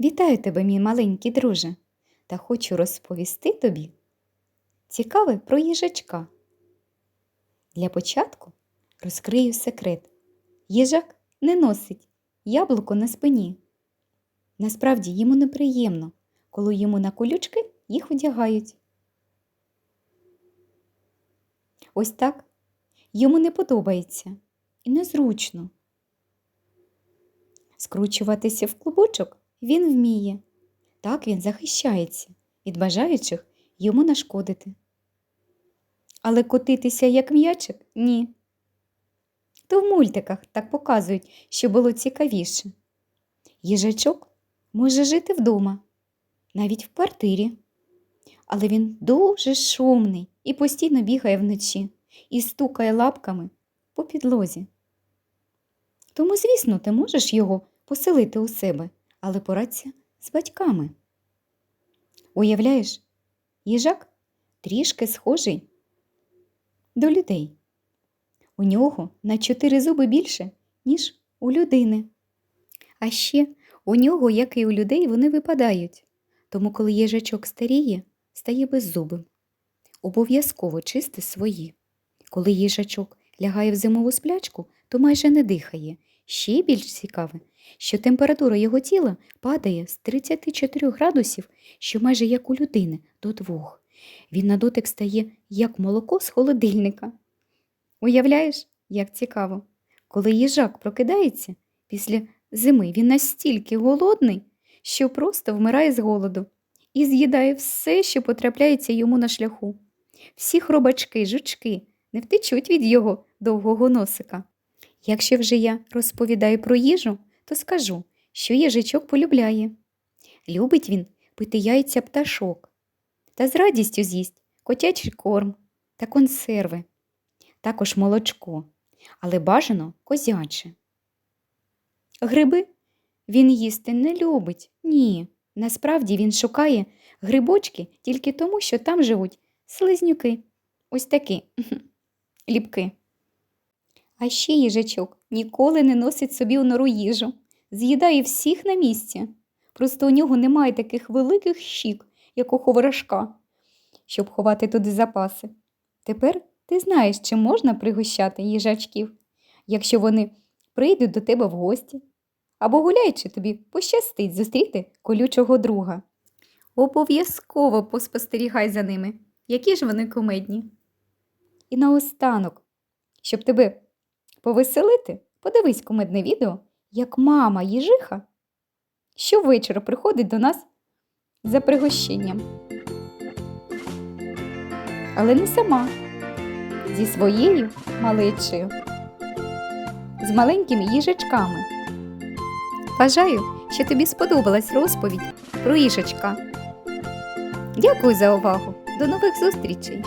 Вітаю тебе, мій маленький друже, та хочу розповісти тобі цікаве про їжачка. Для початку розкрию секрет. Їжак не носить яблуко на спині. Насправді йому неприємно, коли йому на колючки їх одягають. Ось так йому не подобається і незручно. Скручуватися в клубочок він вміє. Так він захищається від бажаючих йому нашкодити. Але котитися як м'ячик ні. То в мультиках так показують, що було цікавіше. Їжачок може жити вдома, навіть в квартирі. Але він дуже шумний і постійно бігає вночі і стукає лапками по підлозі. Тому, звісно, ти можеш його поселити у себе, але порадься з батьками. Уявляєш, їжак трішки схожий до людей. У нього на чотири зуби більше, ніж у людини. А ще у нього, як і у людей, вони випадають. Тому, коли їжачок старіє, стає беззубим. Обов'язково чисти свої. Коли їжачок лягає в зимову сплячку, то майже не дихає. Ще більш цікаве, що температура його тіла падає з 34 градусів, що майже як у людини, до двох. Він на дотик стає як молоко з холодильника. Уявляєш, як цікаво, коли їжак прокидається після зими, він настільки голодний, що просто вмирає з голоду і з'їдає все, що потрапляється йому на шляху. Всі хробачки, жучки не втечуть від його довгого носика. Якщо вже я розповідаю про їжу, то скажу, що їжачок полюбляє. Любить він пити яйця пташок та з радістю з'їсть котячий корм та консерви, також молочко, але бажано козяче. Гриби він їсти не любить, ні. Насправді він шукає грибочки тільки тому, що там живуть слизнюки. Ось такі ліпки. А ще їжачок ніколи не носить собі у нору їжу, з'їдає всіх на місці. Просто у нього немає таких великих щік, як у ховрашка, щоб ховати туди запаси. Тепер ти знаєш, чи можна пригощати їжачків, якщо вони прийдуть до тебе в гості. Або гуляючи тобі пощастить зустріти колючого друга. Обов'язково поспостерігай за ними, які ж вони кумедні. І наостанок, щоб тебе повеселити, подивись кумедне відео, як мама їжиха щовечора приходить до нас за пригощенням. Але не сама, зі своєю малечею, з маленькими їжачками. Бажаю, що тобі сподобалась розповідь про їжачка. Дякую за увагу. До нових зустрічей!